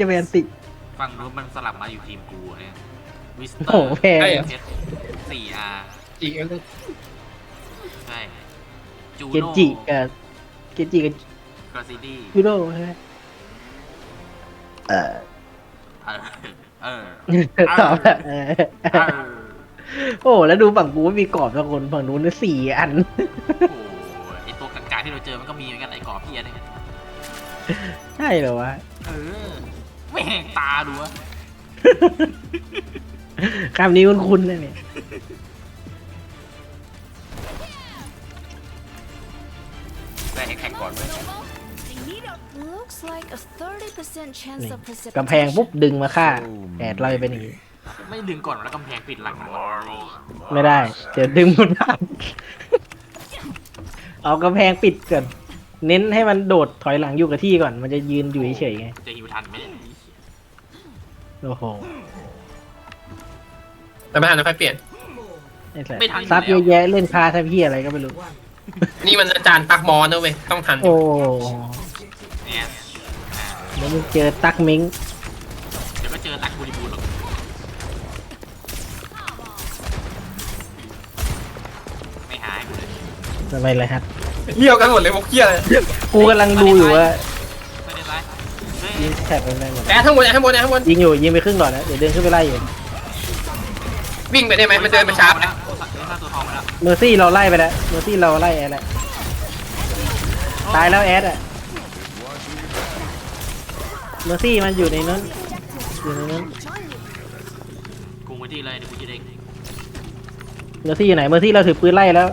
จะเป็นอันติฟังรู้นมันสลับมาอยู่ทีมกูเนี่ยวิสเตอโอ้ร์โหแพงเพชรสี่อาร์อีกอันหนึ่งใช่จูเกโน่จิกับเกจิกับกราซิดี้ยูโรใช่ไหมเออเออเออตอบแบบเออเออโอ้แล้วดูฝั่งกูไม่มีกรอบสักคนฝั่งนู้นนะสี่อัน โอ้โหไอตัวกากาที่เราเจอมันก็มีเหมือนกันไอกรอบพี่อะไรเงี้ยใช่เหรอวะ เออ ไม่แหงตาดูวะคำนี้คุ้นๆเลยเนี่ยได้แข่งก่อนเลย Looks like a 30% chance นี่ of precipitation. กำแพงปุ๊บดึงมาฆ่าแอดเราจะเป็นอย่างนี้ ไม่ดึงก่อนแล้วกำแพงปิดหลังมันไม่ได้ เดี๋ยวดึงมันพลาดเอากำแพงปิดก่อน เน้นให้มันโดดถอยหลังอยู่กับที่ก่อน มันจะยืนอยู่เฉยๆไง จะฮิวทันไหมเนี่ย โอ้โหแต่ไม่ทันนะค่อยเปลี่ยน ไอ้สัสซับเยอะแยะเล่นคาทับพี่อะไรก็ไม่รู้ นี่มันอาจารย์ปักมอนนะเว้ย ต้องทัน โอ้เนี่ยอ่าเดี๋ยวมึงเจอตักมิงเดี๋ยวก็เจอตักบูริบูลหรอกไม่หายกูเลยทำไมเลยครับเลี้ยวกันหมดเลยพวกเกี้ยเลยกูกำลังดูอยู่ว่าไม่ได้ไรเฮ้ ยยิงแท็บมันได้หมดแอร์ข้างบนแอร์ข้างบนแอร์ข้างบนยิงอยู่ยิงไปครึ่งหลอดแล้วเดี๋ยวเดินขึ้นไปไล่อยู่วิ่งไปได้ไหมมันเดินไปช้าไปแล้วโอ้สัตว์เดินข้ามตัวทองไปแล้วเมอร์ซี่เราไล่ไปแล้วเมอร์ซี่เราไล่แอดแล้วตายแล้วแอดอะเมอร์ซี่มันอยู่ในนั้นอยู่ในนั้นกูไม่ดีเลยเดี๋ยวกูจะเด้งเมอร์ซี่อยู่ไหนเมอร์ซี่เราถือปืนไล่แล้ว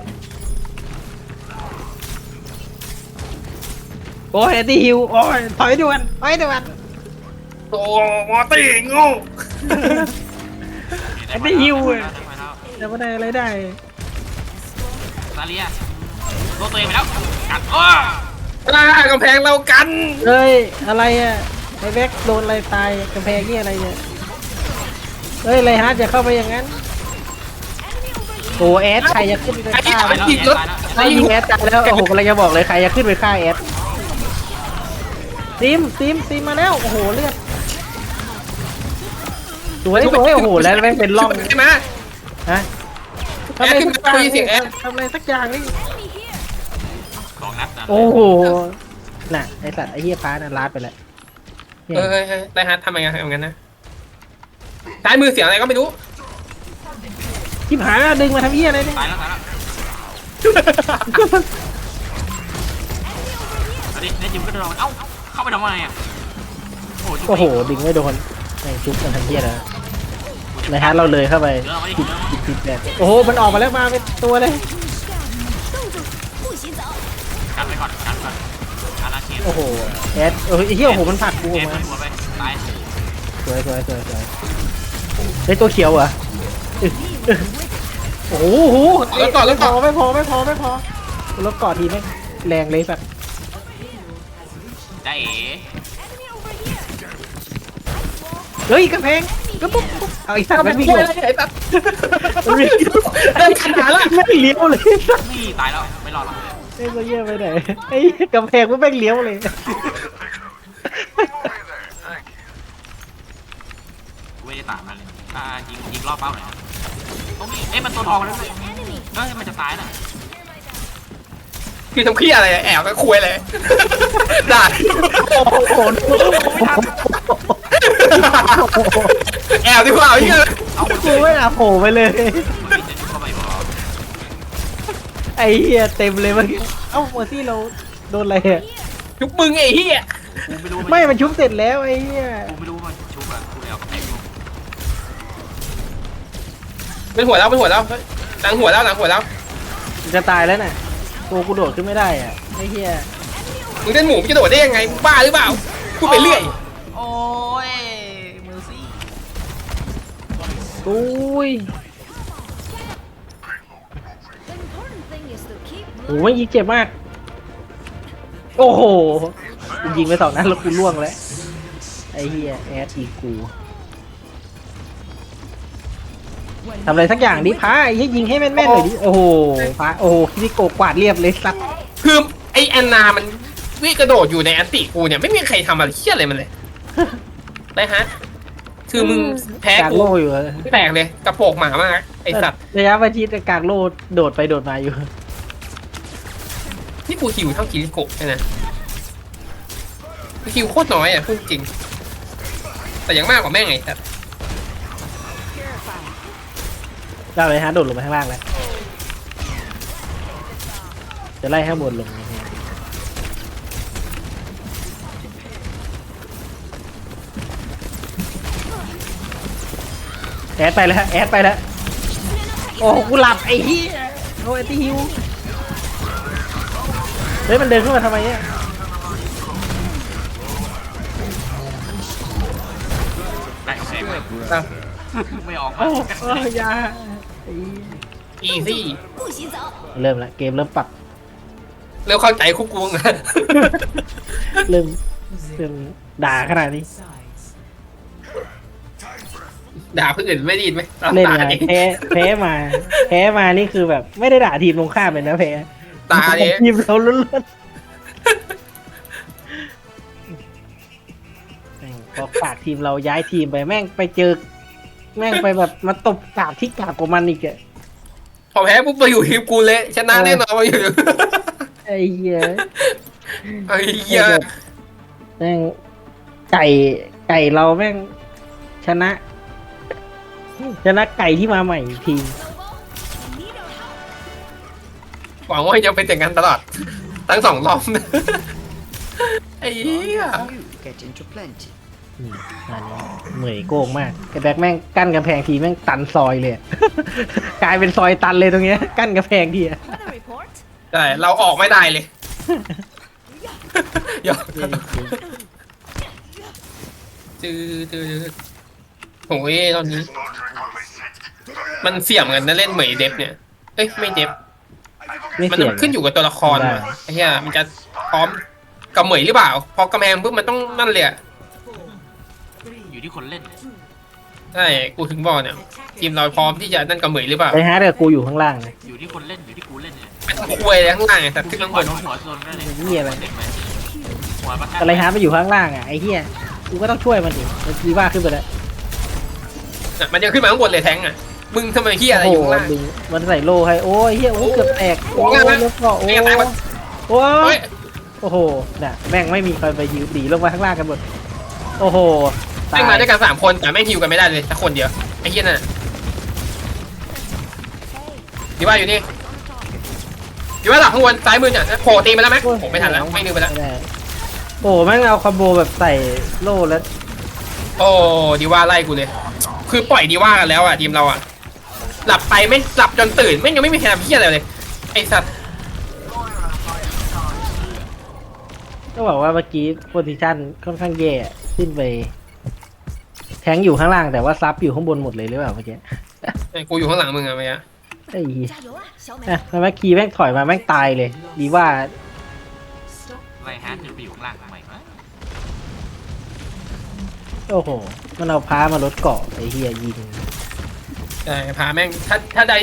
โอ้ยแอนตี้ฮิวโอ้ยถอยด่วนถอยด่วนโอ้มอตี้โง่ไอ้ไม่หิวเว้ยได้มาแล้วจะไม่ได้อะไรได้ซาเลียโดนตัวเองไปแล้วกัดอ้ออ่ากำแพงเรากันเฮ้ยอะไรอะไอ้แบ็กโดนอะไรตายกำแพงนี่อะไรเนี่ยเฮ้ยไรฮาร์ดจะเข้าไปอย่างนั้นโอ้แอดใครจะขึ้นไปไอ้ที่ฆ่ามัมันนยิงรถไอ้ยิงแอดตายแล้วโอ้โหกำลังจะบอกเลยใครจะขึ้นไปฆ่าแอด ซิมซิมซิมมาแล้ว โอ้โหเลือดสวยสวยโอ้โหแล้วแม่งเป็นร่องใช่ไหมฮะแอดขึ้นมาคุยเสียงแอดทำอะไรสักอย่างนี่สองนัดนะโอ้โหน่ะไอสัตว์ไอเฮียฟ้าน่ะลาดไปแล้วเนี่ยเออเฮ้ยเฮ้ยได้ฮะทำยังไงทำงั้นนะซ้ายมือเสียงอะไรก็ไม่รู้ชิบหายแล้วดึงมาทำเฮียอะไรเนี่ยตายแล้วตายแล้วเอาดิในจิมก็โดนเอ้า เข้าไปทำไมอะโอ้โหดึงไม่โดนในชุบกันทันเทียนะในฮาร์ดเราเลยเข้าไปติดติดติดแบบโอ้โหมันออกมาแล้วมาเป็นตัวเลยโอ้โหแอดเฮียโอ้โหมันผักกูมาสวยสวยสวยสวยไอ้ตัวเขียวเหรอโอ้โหแล้วกอดแล้วก่อนไม่พอไม่พอไม่พอแล้วกอดทีไม่แรงเลยแบบ เอ๋เฮ้ยกระเพงกระปุ๊บปุ๊บเอาอีกสัตว์ทำไมมันมีวิ่งอะเลยไรไอ้แบบมันวิ่งเดินขันหาละไม่เลี้ยวเลยสัตว์นี่ตายแล้วไม่รอดหรอกไอ้ตัวเยี่ยไปไหนไอ้กำแพงมันแม่งเลี้ยวเลย กูไม่ได้ตามมันเลยอ่ายิงยิงรอบเป้าหน่อยนะตรงนี้เอ๊ะมันตัวทองแล้วด้วยเฮ้ยมันจะตายน่ะ คือทำขี้อะไรแอบก็คุยเลยได้โอ้โหแอบดีกว่าพี่เอากูไม่น่าโผล่ไปเลย ไอ้เหี้ยเต็มเลยเมื่อกี้เอ้าเมอร์ซี่เราโดนอะไรอะยุกมึงไอ้เหี้ยกูไม่รู้ไม่มันชุบเสร็จแล้วไอ้เหี้ยกูไม่รู้มันชุบอะกูเลยเอากรแอยู่เป็นหัวแล้วเป็นหัวแล้วหลังหัวแล้วหลังหัวแล้ว จะตายแล้วน่ะ ตัวกูโดดขึ้นไม่ได้อะไอ้เหี้ยมึงเล่นหมูมึงจะโดดได้ยังไงมึงบ้าหรือเปล่าพูดไปเรื่อยโอ้ยเมอร์ซี่อุ้ย The important thing is to keep โอ้ยยิงเจ็บมาก โอ้โหกูยิงไปสองนัดแล้วกูล่วงแล้ว ไอ้เฮียแอดอีก ทำอะไรสักอย่างดิพาไอ้เหี้ยยิงให้แม่นๆหน่อยดิโอ้โหพาโอ้โหคิริโกะกวาดเรียบเลยสัตว์คือไอแอนนามันวิ่งกระโดดอยู่ในแอนติกูเนี่ยไม่มีใครทำอะไรเหี้ยอะไรมันเลยได้ฮะ คือมึงแพ้กากกูโลอยู่อะไม่แปลกเลยกระโปรงหมามากไอสัตว์ระยะประชิดกากโลโดดไปโดดมาอยู่ นี่กูหิวเท่าคิริโกะเลยนะกูหิวโคตรน้อยอะพูดจริง แต่ยังมากกว่าแม่งไงสัตว์ เราเลยฮะโดดลงไปข้างล่างแล้วจะไล่ข้างบนลงนะฮะแอดไปแล้วแอดไปแล้วโอ้กูหลับไอ้เหี้ยโอ้ไอ้ที่ฮิวเฮ้ยมันเดินขึ้นมาทำไมเนี่ยได้โอเคไหมอะไม่ออกโอ้มาโอ้ยาไอ้เหี้ย อีซี่ 不洗澡。 เริ่มละเกมเริ่มปรับ เริ่มเข้าใจคุกกูนะ เริ่มเริ่มด่าขนาดนี้ ด่าเพื่อนอื่นไม่ไดีไหมตาม เล่น ตา ไง เอง แพ้แพ้มา แพ้มานี่คือแบบ ไม่ได้ด่าทีมตรงข้ามเลยนะแพ้ ตาเอง ทีมเราล้วนๆแม่งพอกากทีมเราย้ายทีมไปแม่งไปเจอ แม่งไปแบบมาตบกากที่กากกว่ามันอีกอะพอแพ้ปุ๊บมาอยู่ทีมกูเลยชนะแน่นอนมาอยู่ไอ้เหี้ยไอ้เหี้ยแม่งไก่ไก่เราแม่งชนะ ชนะไก่ที่มาใหม่อีกทีหวังว่าจะเป็นอย่างนั้นตลอดทั้งสองรอบนะไอ้เหี้ย Get into plenty. อืมอันนี้เหนื่อยโกงมากไอ้แบ็คแม่งกั้นกำแพงทีแม่งตันซอยเลยอะ กลายเป็นซอยตันเลยตรงเนี้ย กั้นกำแพงทีอะ Weather report. ใช่เราออกไม่ได้เลยหยอกจืดจืดโอ้ยตอนนี้ มันเสี่ยงกันนะเล่นเหมยเดฟเนี่ย เอ้ยไม่เดฟไม่มันเสี่ยง ขึ้นอยู่กับตัวละครได้ ว่ะไอ้เหี้ยมันจะพร้อมกับเหมยหรือเปล่า พอกำแพงปุ๊บมันต้องนั่นเลยอะอยู่ ที่คนเล่นเลยใช่กูถึงบอกเนี่ยทีมเราพร้อมที่จะนั่นกับเหมยหรือเปล่าไอ้ฮาร์ดกับกูอยู่ข้างล่างนะอยู่ที่คนเล่นอยู่ที่กูเล่นเลยไม่ต้องคุยเลยข้างล่างไงแต่ขึ้นขึ้นข้างหับวนหัวโซนได้เลยนี่อะไรเด็กไหมหัวประทัดอะไรฮาร์ดมาอยู่ข้างล่างอะไอ้เหี้ยกูก็ต้องช่วยมันดิมันกีว่าขึ้นไปแล้วน่ะมันยังขึ้นมาข้างบนเลยแทงอะมึงทำไมเฮียอะไรโอ้อยู่โหข้างล่างดึงมันใส่โล่ให้โอ้ยเหี้ยโอ้เกือบแตกโอ้ยโอ้ยแล้วก็โอ้ไม่งั้นตายหมดโอ้เฮ้ยยโอ้โหน่ะแม่งไม่มีใครไปยืนหนีลงมาข้างล่างกันหมดโอ้โห ตาแม่ยงมาด้วยกันสามคนแต่แม่งฮิวกันไม่ได้เลยสักคนเดียวไอ้เฮียนั่นน่ะดีว่าอยู่นี่ดีว่าหลับข้างบนซ้ายมือเนี่ยโผล่ตีมาแล้วไหมผมไม่ทันแล้วไม่นึกไปแล้วม่ด้โอ้แม่งเอาคอมโบแบบใส่โล่แล้วโอ้ดีว่าไล่กูเลย คือปล่อยดีว่ากันแล้วอะทีมเราอะหลับไปไม่หลับจนตื่นไม่งยังไม่มีใครทำเฮียอะไรเลยไอ้สัตว์ก็บอกว่าเมื่อกี้โพซิชันค่อนข้างแย่ขึ้นไป แทงอยู่ข้างล่างแต่ว่าซับอยู่ข้างบนหมดเลยหรือเปล่าเมื่อกี้ ไอ้กูอยู่ข้างหลังมึงอะเมื่อกี้ ไอ้เหี้ย 加油啊，小美！ อ่ะแล้วเมื่อกี้แม่งถอยมาแม่งตายเลย ดีว่า ไรฮาร์ดจะไปอยู่ข้างล่างทำไมวะ โอ้โห มันเอาพ้ามาลดเกาะไอ้เฮียยิง ใช่พาแม่งถ้าถ้าได้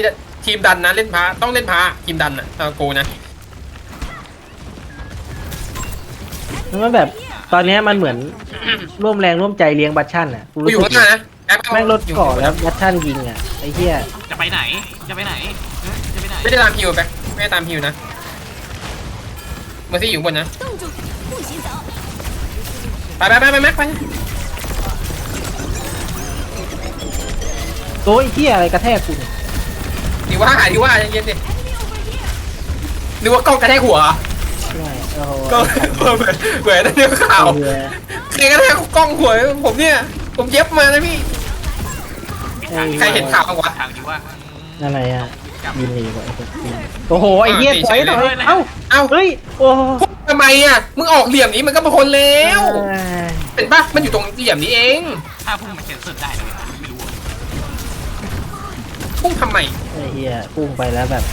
ทีมดันนะเล่นพาต้องเล่นพาทีมดันอ่ะตาโกนะ แล้วมันแบบ ตอนเนี้ยมันเหมือน ร่วมแรงร่วมใจเลี้ยงบัตชั่นอ่ะกู กูอยู่ รู้สึ ข้าก งหน้านะแอป แม่งลดเกาะแล้วบัตชั่นยิงอ่ะไอ้เฮีย จะไปไหนจะไปไหนเอ้ยจะไปไหน ไม่ได้ตามฮิวแบ็คไม่ได้ตามฮิวนะเมอร์ซี่อยู่บนนะ 冻住，不洗澡。 ไปไปไปไปแม็กไป โอ้ยเฮียอะไรกระแทกกูเนี่ย ดีว่าดีว่าเย็นๆดินึกว่ากล้องกระแทกหัว ก็เหมือนเหมือนนั่นเรื่องข่าวไอ้เหี้ยใครกระแทกกล้องหัวผมเนี่ย ผมเย็บมานะพี่ไอ้ใครเห็นข่าวบ้างวะทางดีว่าอะไรอะยินดีกว่าไอ้พวกยิงโอ้โหไอ้เฮียอ่าถอยหน่อยเฉยเลยเอ้าเอ้าเฮ้ยโอ้ทำไมอะมึงออกเหลี่ยมนี้มันก็เป็นคนแล้วเอ้ยเห็นปะมันอยู่ตรงเหลี่ยมนี้เองถ้าพุ่งมันเซ็นเซอร์ได้เลยไม่รู้อะพุ่งทำไมไอ้เฮียพุ่งไปแล้วแบบ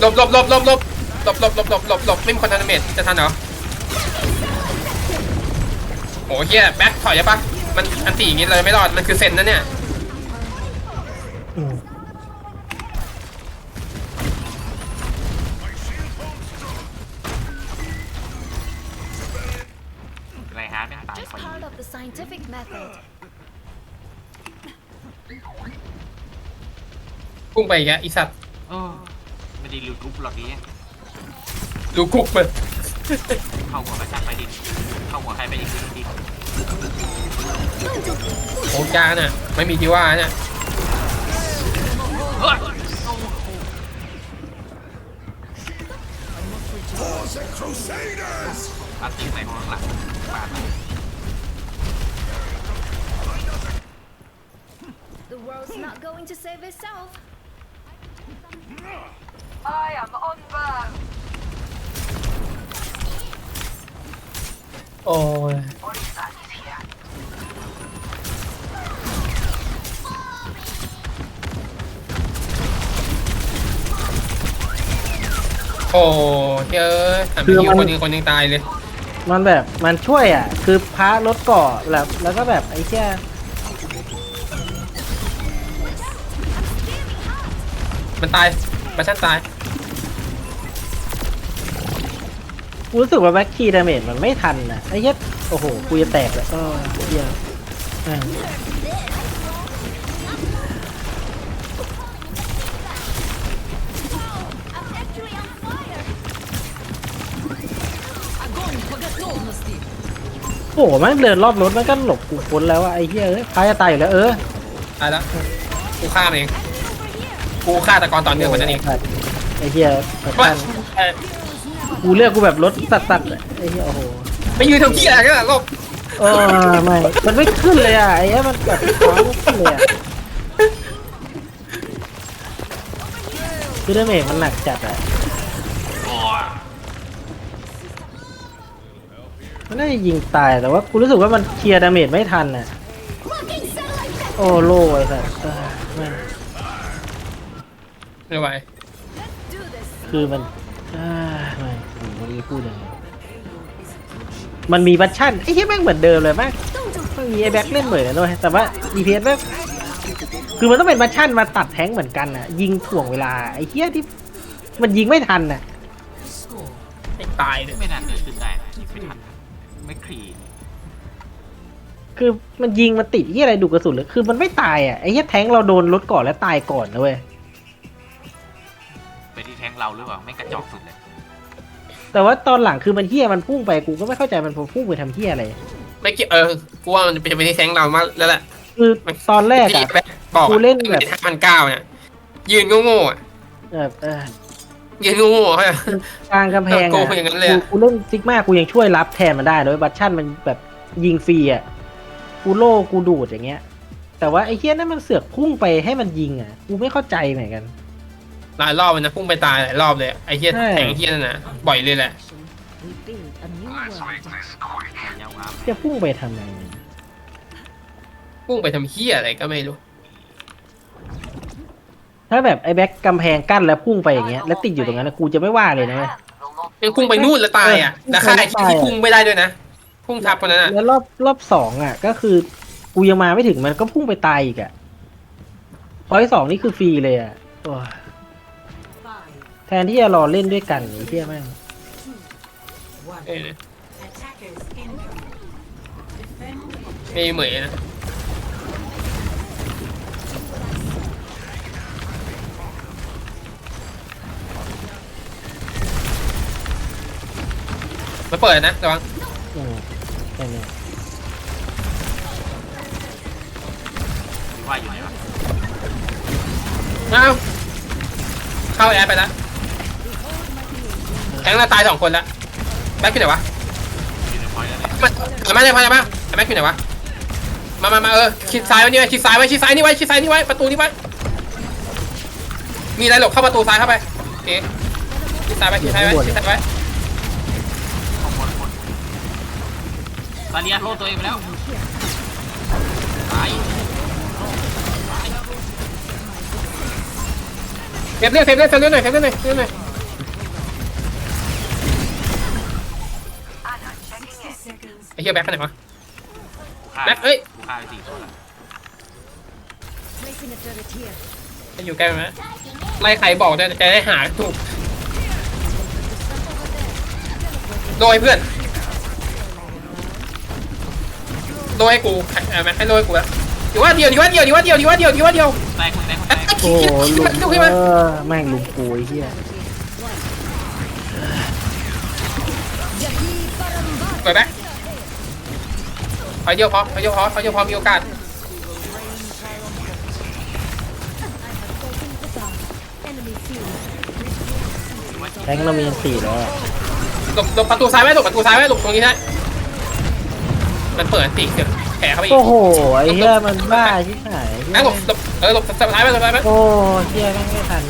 หลบหลบหลบหลบหลบ หลบหลบหลบหลบหลบหลบไม่มีคนทันเมจจะทันเหรอโอ้เฮียแบ็คถอยได้ปะมันอันตีอย่างงี้เลยไม่รอด มันคือเซนนะเนี่ยอืมไรฮาร์ดเป็นตายไฟ part of the scientific method. พุ่งไปอีกแล้วอีสัตว์ เออไม่ได้รูกรุ๊ปหรอกนี้ ดูกุกเลยเข้าหัวกระชากไปดินเข้าหัวใครไปอีกดินโอ้จาน่ะไม่มีที่ว่าน่ะเฮ้ยปาตีใส่หัวข้างหลังปาด The world's not going to save itself. I am on burn. โอ้ย Orisa is here. โอ้เยอะทำไปยิงคนหนึงคนหนึงตายเลย มันแบบมันช่วยอะ คือพระรถเกาะแล้วแล้วก็แบบไอ้แค่มันตายมาชั่นตาย กูรู้สึกว่าแบ็คคีดาเมจมันไม่ทันนะไอ้เหี้ยโอ้โหกูจะแตกแล้วก็เหี้ยแม่ง I'm actually on fire. โอ้โหแม่งเดินรอบรถมันก็หลบกูพ้นแล้วอะไอ้เหี้ยเอ้ยพายจะตายอยู่แล้วเออตายแล้วกูฆ่ามันเอง กูฆ่าตะกอนตอนเนื่องคนนั้นเอง ไอ้เหี้ยแบบว่านั้นเอ่อกูเลือกกูแบบรถสัดๆอะไอ้เหี้ยโอ้โหไปยืนทำเหี้ยอะไรกันล่ะโลกเออไม่มันไม่ขึ้นเลยอะไอ้เหี้ยมันแบบค้างไม่ขึ้นเลยอะคือดาเมจมันหนักจัดอะโอ้ยมันน่าจะยิงตายแต่ว่ากูรู้สึกว่ามันเคลียร์ดาเมจไม่ทันอะ Fucking satellite โอ้โล่ไอ้สัสเออแม่ง ไม่ไหว do this. คือมันอ่าไม่ผมไม่รู้จะพูดยังไงมันมีบัตชั่นไอ้เหี้ยแม่งเหมือนเดิมเลยแม่งมันมีไอ้แบ็คเล่นเหมือนกันด้วยแต่ว่า DPS แม่งคือมันต้องเป็นบัตชั่นมาตัดแท้งเหมือนกันอะ ยิงถ่วงเวลาไอ้เหี้ยที่ มันยิงไม่ทันอะไม่ตายเลยไม่น่าเกิดขึ้นได้นะไม่ทันไม่ครีคือมันยิงมันติดที่อะไรดูกระสุนเลยคือมันไม่ตายอะไอ้เหี้ยแท้งเราโดนรถก่อนแล้วตายก่อนนะเว้ยไปที่แทง เราหรือเปล่าไม่งกระจอกสุดเลยแต่ว่าตอนหลังคือมันเหี้ยมันพุ่งไปกูก็ไม่เข้าใจมันพุ่งไปทำเหี้ยอะไร ไม่เกี่ยวเออกูว่ามันจะเป็นที่แทงเรามากแล้วแหละ คือตอนแรกที่อะแบ็คบอกกูเล่นแบบห้าพันเก้าเนี่ยยืนโง่ๆอะแบบเออยืนโง่ๆเขาอะ กลางกำแพงโกอะงอย่างนั้นเลยกูอะกูเล่นซิกมากูยังช่วยรับแทนมันได้เลยบัตชั่นมันแบบยิงฟรีอะกูโล่กูดูดอย่างเงี้ย แต่ว่าไอ้เหี้ยนั่นมันเสือกพุ่งไปให้มันยิงอะกูไม่เข้าใจเหมือนกัน หลายรอบเลยนะพุ่งไปตายหลายรอบเลยไอ้เหี้ยใช่ แทงเหี้ยนั่นนะบ่อยเลยแหละ We build a new world. ยาวอาร์มจะพุ่งไปทำไมพุ่งไปทำเหี้ยอะไรก็ไม่รู้ถ้าแบบไอ้แบ็คกำแพงกั้นแล้วพุ่งไปอย่างเงี้ยแล้วติดอยู่ตรงนั้นนะกูจะไม่ว่าเลยนะเว้ย ยังพุ่งไปนู่นแล้วตายอะเออแล้วค่าไอ้ตายที่อะพุ่งไม่ได้ด้วยนะพุ่งทับคนนั้นอะแล้วรอบรอบสองอะ ก็คือกูยังมาไม่ถึงมันก็พุ่งไปตายอีกอะพอยสองนี่คือฟรีเลยอะโอ้ย แทนที่จะรอเล่นด้วยกันไอ้เหี้ยแม่งเออไม่เหมยนะมาเปิดนะระวังอืมแค่นี้ว่าอยู่ไหนวะอ้าวเข้าแอร์ไปแล้ว แทงเราตายสองคนแล้วแบ็คอยู่ไหนวะอยู่ในพอยต์แล้วเนี่ยมามาเลยมาเลยมาแบ็คอยู่ไหนวะมามามาเออชิดซ้ายไว้นี่ไว้ชิดซ้ายไว้ชิดซ้ายนี่ไว้ชิดซ้ายนี่ไว้ประตูนี่ไว้มีอะไรหลบเข้าประตูซ้ายเข้าไปเอ๊ะชิดซ้ายไว้ชิดซ้ายไว้ชิดซ้ายไว้ข้างบนบนตาเลียโลดตัวเองไปแล้วตายเก็บเลือดเก็บเลือดเก็บเลือดหน่อยเก็บเลือดหน่อยเก็บเลือดหน่อย ไอ้เหี้ยแบ็คไปไหนวะกูฆ่าแบ็คเอ้ย กูฆ่าไปสี่คนละ Placing a turret here. จะอยู่ใกล้ไหมไล่ใครบอกด้วยจะได้หาถูก โดยเพื่อน โดให้กูเออแม็กให้โดให้กูแล้วดีว่าเดียวดีว่าเดียวดีว่าเดียวดีว่าเดียวดีว่าเดียวแตกแตกแตเอ้ยกเอ้ยโอ้โหขี้ลุมันงลูกขี้มันเออแม่งลุงกูไอ้เหี้ยสวยไห มไปเดียวพอไปเดียวพอไปเดียวพอมีโอกาส Enemy field. แทงเรามีอันสี่แล้วอะหลบหลบประตูซ้ายไว้หลบประตูซ้ายไว้หลบตรงนี้ได้มันเปิดติเดี๋ยวแผลเข้าไปอีกโอ้โหไอ้เหี้ยมันบ้าชิบหายแม่งหลบหลบเออหลบซ้ายไว้หลบซ้ายไว้โอ้เหี้ยแม่งไม่ทัน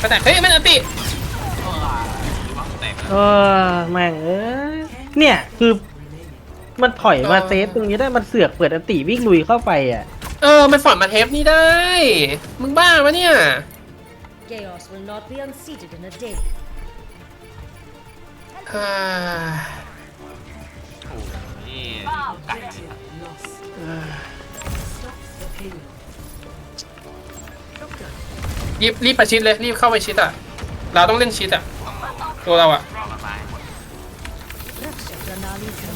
กระแตกเฮ้ยมันอันติแตกเออแม่งเอ้ยเนี่ยคือ มันถอยมาเซฟตรงนี้ได้มันเสือกเปิดอันติวิ่งลุยเข้าไปอะ เออ มันสอนมาเทปนี้ได้ มึงบ้าปะเนี่ย Chaos will not be unseated in a day. อ่าโอ้ยไก่เลยรีบรีบประชิดเลย รีบเข้าไปชิดอะ เราต้องเล่นชิดอะ ตัวเราอะรอระบาย Raksha Pranali Samagati.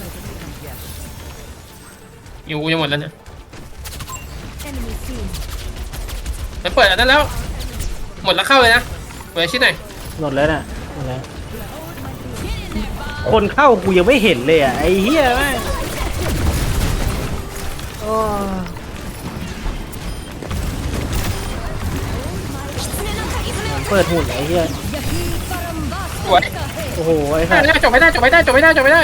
อยู่กูจะหมดแล้วเนี่ย Enemy field. มันเปิดอันนั้นแล้ว หมดแล้วเข้าเลยนะเปิดชิดหน่อยหมดแล้วน่ะหมดแล้วคนเข้ากูยังไม่เห็นเลยอะไอ้เหี้ยแม่งโอ้มันเปิดหุ่นไอ้เหี้ยสวยโอ้โหไอ้ได้สัสได้จบไม่ได้จบไม่ได้จบไม่ได้จบไม่ได้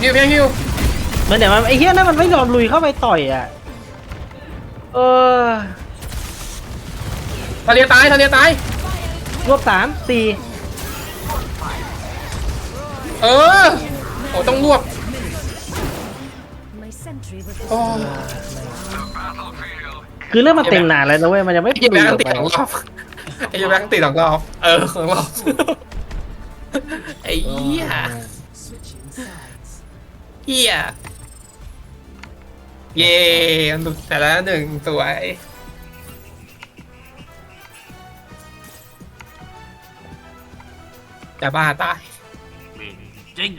ฮิวเพียงฮิว มันเดี๋ยวมันไอ้เหี้ยนั่นมันไม่ยอมลุยเข้าไปต่อยอะ เออทะเลตายทะเลตาย รวบสามสี่เออโอ้ต้องรวบ My sentry will โอ้คือเรื่องมันเต็มนานแล้วนะเว้ยมันยังไม่ไอ้ยีแบงอค์อกติดไปสองรอบไอ้ยีแบงค์ติดสองรอบเออสองรอบไอ้เหี้ยเหี้ย เย่อันดุแต่ละหนึ่งสวยจะบ้าตายเวรจริง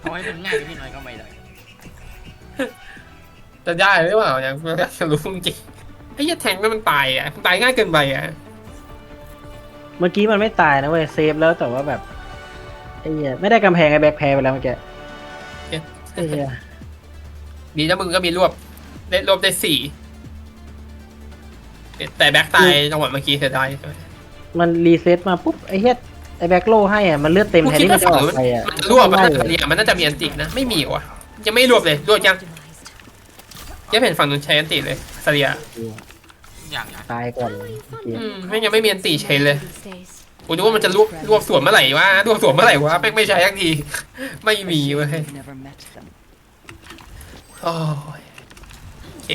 เอาให้เป็นง่ายกับพี่หน่อยก็ไม่ได้จะได้หรือเปล่าเนี่ยอยากจะรู้จริงไอ้เหี้ยแทงแล้วมันตายอะมันตายง่ายเกินไปอะเมื่อกี้มันไม่ตายนะเว้ยเซฟแล้วแต่ว่าแบบไอ้เหี้ยไม่ได้กำแพงไอ้แบ็คแพ้ไปแล้วเมื่อกี้ไอ้เหี้ย ดีนะมึงก็มีรวบได้รวบได้สี่แต่แบ็คตายจังหวะเมื่อกี้เสียดายมันรีเซ็ตมาปุ๊บไอ้เหี้ยไอ้แบ็คโลให้อะมันเลือดเต็มกูแทนคิดที่มัว่านจะอฝั่งอกนู้นไปอะมันจะรวบมันไม่น่าได้จะเลยเนี่ยมันน่าจะมีอันตินะไม่มีวะยังไม่รวบเลยรวบยังยังเห็นฝั่งนู้นใช้อันติเลยสเลียอย่างอย่างตายก่อนเลยเมื่อกี้อืมไม่งยังไม่มีอันติใช้เลย These days. กูนึกว่ามันจะรวบรวบสวนเมื่อไหร่วะรวบสวนเมื่อไหร่วะแม่งไม่ใช้ทักทีไม่มีเว้ย Never met them. โอ้ยโอเค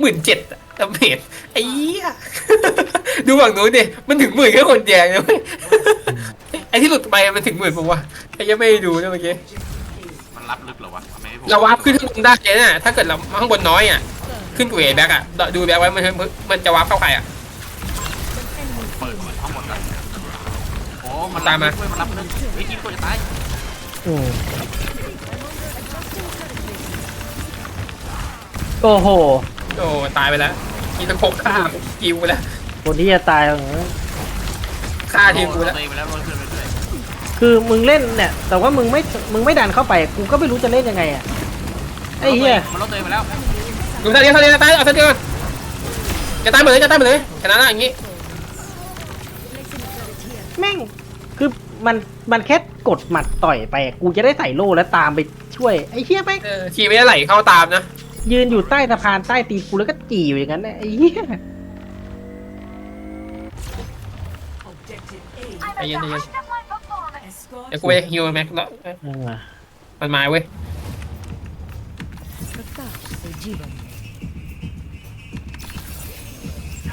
หมื่นเจ็ดอะดาเมจไอ้เหี้ย ดูฝั่งนู้นดิมันถึงหมื่นแค่คนแดงเลยเว้ยไอ้ที่หลุดไปมันถึงหมื่นปะวะไอ้ยังไม่ได้ดูนะเมื่อกี้มันรับลึกเหรอวะทำไมไม่พูดเราวาร์ปขึ้นข้างบนได้เลยนะถ้าเกิดเราข้างบนน้อยอะขึ้นตัวเอแบ็กอะดูแบ็กไว้มันมันจะวาร์ปเข้าใครอะ เปิดเปิดข้างบนก่อนโอ้มันตามมาเว้ยมันรับลึกเฮ้ยกินตัวจะตายอื โอ้โห โอ้ตายไปแล้วมีตะพกฆ่ากิวไปแล้วคนที่จะตายอย่างนั้นฆ่าทีมกูแล้วโรยไปแล้วโรยขึ้นไปเรื่อยคือมึงเล่นเนี่ย แต่ว่ามึงไม่ มึงไม่ดันเข้าไป กูก็ไม่รู้จะเล่นยังไงอะ ไอ้เหี้ย มันลดตัวเองไปแล้ว ดูทะเลทะเลตายเอาทะเลก่อนจะตายหมดเลยจะตายหมดเลยชนะแล้วอย่างงี้แม่ง คือมัน มันแค่กดหมัดต่อยไปอะกูจะได้ใส่โล่แล้วตามไปช่วย ไอ้เหี้ยแม่ง เออขี่ไม่ได้ไหลเข้าตามนะ ยืนอยู่ใต้สะพานใต้ตีนกูแล้วก็จีอยู่อย่างนั้นนะไอ้เหี้ยใจเย็นใจเย็น Of my performance. Escort. เดี๋ยวกูไปฮิวแม็กแล้วเอามามันมาเว้ย Prakash Sajivan.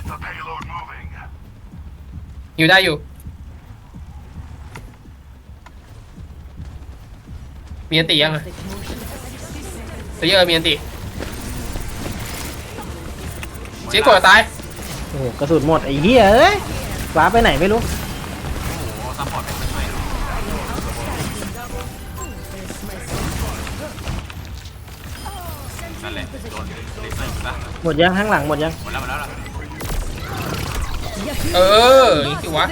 The payload moving. ฮิวได้อยู่ มีอันติยังอะเสียเยอะมีอันติ เจ๊กดตายโอ้กระสุนหมดไอ้เหี้ยเอ้ยว้าไปไหนไม่รู้หมดยังข้างหลังหมดยังเอออย่างวะ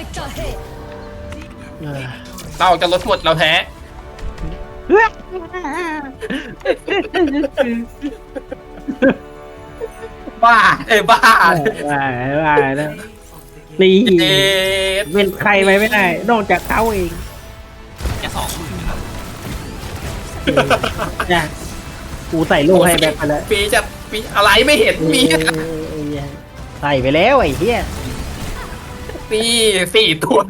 เราจะลดหมดเราแพ้ บ้าเอ้ยบ้าว่าว่าแล้วนี่เอ็ดเป็นใครไปไม่ได้ นอกจากเขาเองแค่สองหมื่นนะนะกูใส่ลูกให้แบ็คไปแล้วปีจะปีอะไรไม่เห็นมีเออเออเออใส่ไปแล้วไอ้เหี้ย นี่สี่ตัว